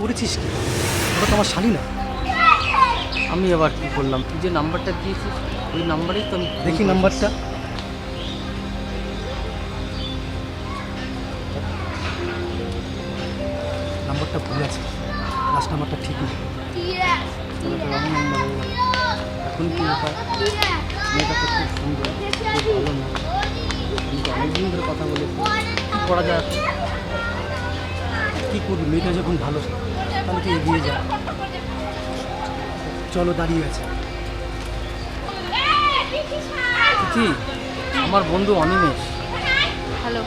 করেছিস কি? ওটা তো আমার শালি না। আমি আবার কি করলাম তুই যে নাম্বারটা দিয়েছিস ওই নাম্বারেই তো আমি দেখি নাম্বারটা। নাম্বারটা ভুল আছে। লাস্ট নাম্বারটা ঠিক নেই। এখন কি ব্যাপার? মেয়েটা তো খুব সুন্দর ভালো না আমি তো অনেকদিন ধরে কথা বলেছি কী করা যায়? কী করবি? মেয়েটা যখন ভালো তাহলে এগিয়ে যা। চলো দাঁড়িয়ে আছে। তিথি আমার বন্ধু অনিমেষ। হ্যালো।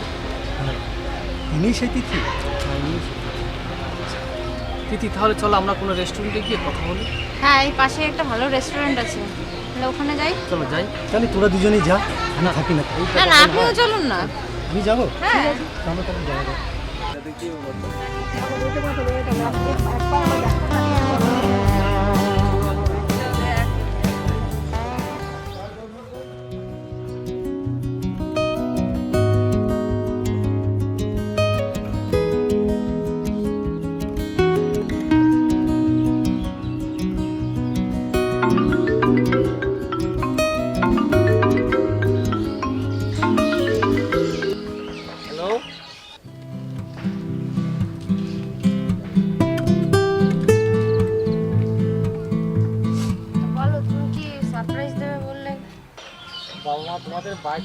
হ্যাঁ ইনি তিথি? হ্যাঁ, তিথি। তাহলে চলো আমরা কোনো রেস্টুরেন্টে গিয়ে কথা বলি। হ্যাঁ এই পাশে একটা ভালো রেস্টুরেন্ট আছে। তাহলে ওখানে যাই? চলো যাই। তাহলে তোরা দুজনেই যা। আমি থাকি না। না না আপনিও চলুন না। আমি যাব? হ্যাঁ। তাহলে যাওয়া যাক।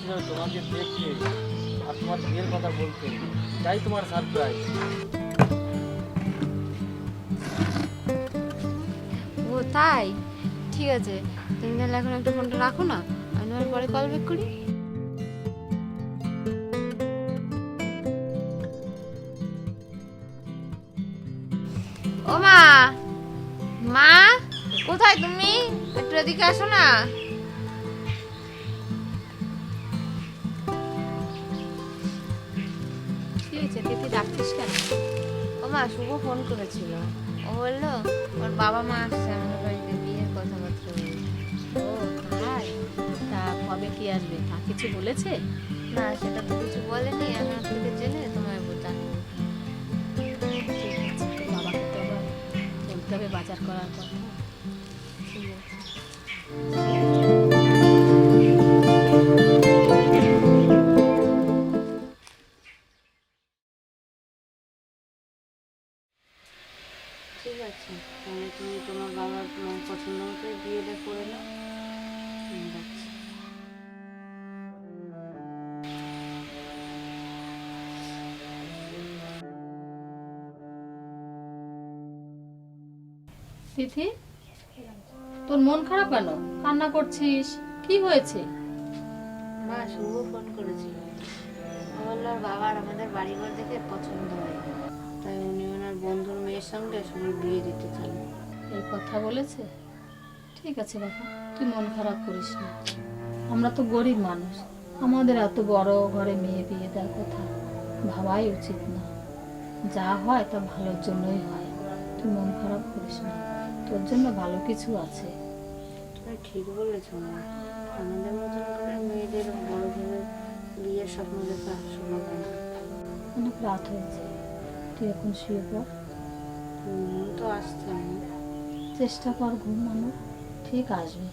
তোমাদের তোমাকে দেখতে আর তোমার বিয়ের কথা বলতে। তাই তোমার সারপ্রাইজ ও, তাই? ঠিক আছে। তুমি তাহলে এখন একটা ফোনটা রাখো না, আমি তোমার পরে কল ব্যাক করি। ও মা! মা, কোথায় তুমি? একটু এদিকে আসো না। তিথি কেন? ও মা শুভ ফোন করেছিল। ও বলল ওর বাবা মা আসছে আমাদের বাড়িতে বিয়ের কথাবার্তা বলছে। ও তাই? তা কবে কি আসবে? তা কিছু বলেছে? না সেটা তো কিছু বলেনি আমি আপনাকে জেনে তোমায় জানি বাবাকে তো চলতে বলতে হবে বাজার করার কথা। তিথি? তোর মন খারাপ কেন? কান্না করছিস? কি হয়েছে? মা শুভ ফোন করেছিল। বলল বাবার আমাদের বাড়িঘর দেখে পছন্দ হয় তাই উনি ওনার বন্ধুর মেয়ের সঙ্গে শুভ বিয়ে দিতে চান। এই কথা বলেছে? ঠিক আছে বাবা তুই মন খারাপ করিস না। আমরা তো গরিব মানুষ। আমাদের এত বড় ঘরে মেয়ে বিয়ে দেওয়ার কথা ভাবাই উচিত না। যা হয় তা ভালোর জন্যই হয়। তুই মন খারাপ করিস না। তোর জন্য ভালো কিছু আছে। তুমি ঠিক বলেছ মা। আমাদের মতন করে মেয়েদের বড় ভেবে বিয়ের স্বপ্ন দেখা শুভ হয় না। অনেক রাত হয়েছে তুই এখন শুয়ে পড়। ঘুম তো আসছে চেষ্টা কর ঘুমানো ঠিক আসবে।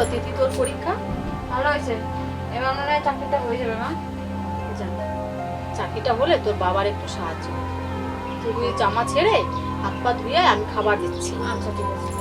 হলো তিথি তোর পরীক্ষা? ভালো হয়েছে। এবার মনে হয় চাকরিটা হয়ে যাবে, মা। চাকরিটা হলে তোর বাবার একটু সাহায্য। তুই জামা ছেড়ে হাত পা ধুয়ে আমি খাবার দিচ্ছি। আচ্ছা ঠিক আছে।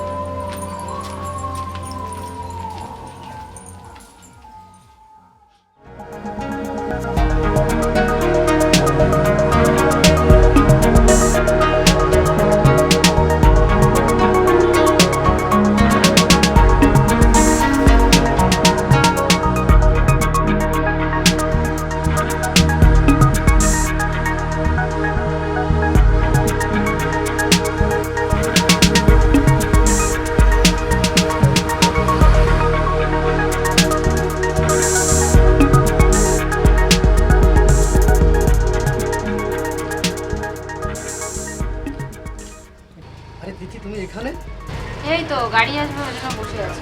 গাড়ি আসবে ওই জন্য বসে আছি।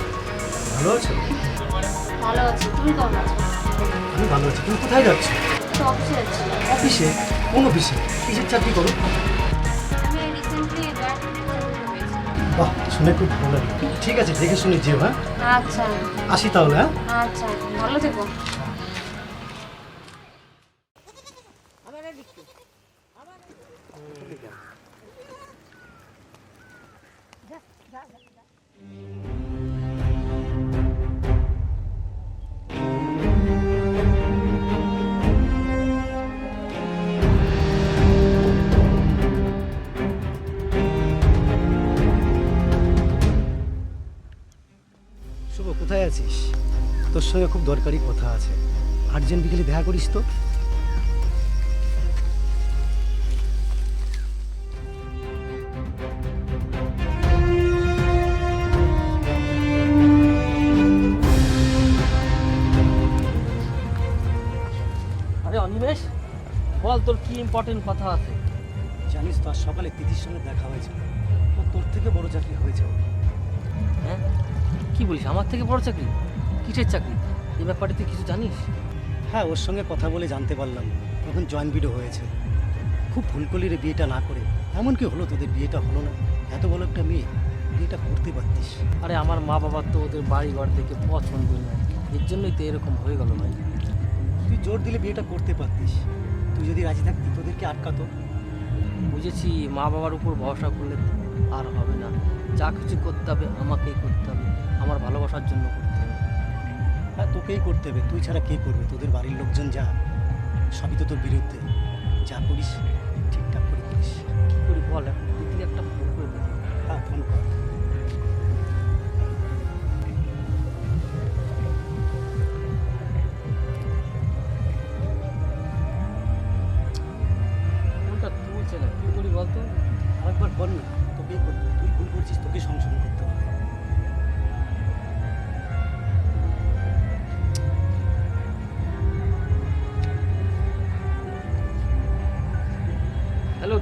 ভালো আছো? ভালো আছি। তুমি কেমন আছো? আমি ভালো আছি। তুমি কোথায় যাচ্ছ? তো অফিসে আছি। অফিসে? কোন অফিসে? কিসের চাকরি করো? আমি রিসেন্টলি বাহ শুনে খুব ভালো লাগে ঠিক আছে দেখে শুনে যেও হ্যাঁ? আচ্ছা। আসি তাহলে হ্যাঁ? আচ্ছা ভালো থেকো। শুভ কোথায় আছিস? তোর সঙ্গে খুব দরকারি কথা আছে। আর্জেন্ট বিকেলে দেখা করিস তো? আরে অনিমেষ বল তোর কি ইম্পর্টেন্ট কথা আছে? জানিস তো আজ সকালে তিথির সঙ্গে দেখা হয়েছে। ও তোর থেকে বড় চাকরি হয়েছে হ্যাঁ? কি বলিস আমার থেকে বড় চাকরি? কিসের চাকরি? এই ব্যাপারে তুই কিছু জানিস? হ্যাঁ ওর সঙ্গে কথা বলে জানতে পারলাম। এখন জয়েন্ট বিডো হয়েছে। খুব ভুল করলি রে বিয়েটা না করে এমন কি হলো তোদের বিয়েটা হলো না। এত বড় একটা মেয়ে বিয়েটা করতে পারতিস। আরে আমার মা বাবার তো ওদের বাড়ি ঘর দেখে পছন্দ নয়। এর জন্যই তো এরকম হয়ে গেল ভাই। তুই জোর দিলে বিয়েটা করতে পারতিস। তুই যদি রাজি থাকতি তোদেরকে আটকাতো। বুঝেছি মা বাবার উপর ভরসা করলে আর হবে না। যা কিছু করতে হবে আমাকেই করতে হবে। আমার ভালোবাসার জন্য করতে হবে। হ্যাঁ তোকেই করতে হবে। তুই ছাড়া কে করবে? তোদের বাড়ির লোকজন যা সবই তো তোর বিরুদ্ধে। যা করিস ঠিকঠাক করে করিস। কী করি বল এখন একটা ফোন করে হ্যাঁ ফোন কর।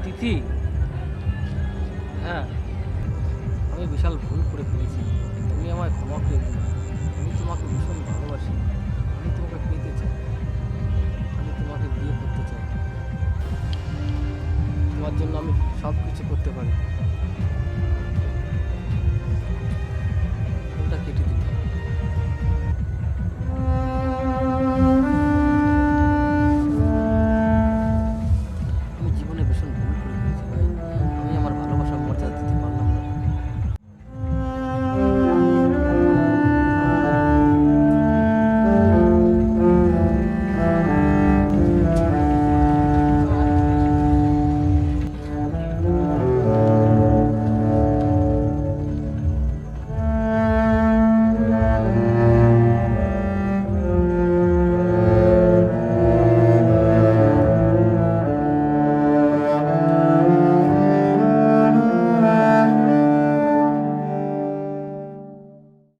তিথি হ্যাঁ আমি বিশাল ভুল করে ফেলেছি। তুমি আমায় ক্ষমা করে দিও। আমি তোমাকে ভীষণ ভালোবাসি। আমি তোমাকে পেতে চাই। আমি তোমাকে বিয়ে করতে চাই। তোমার জন্য আমি সব কিছু করতে পারি।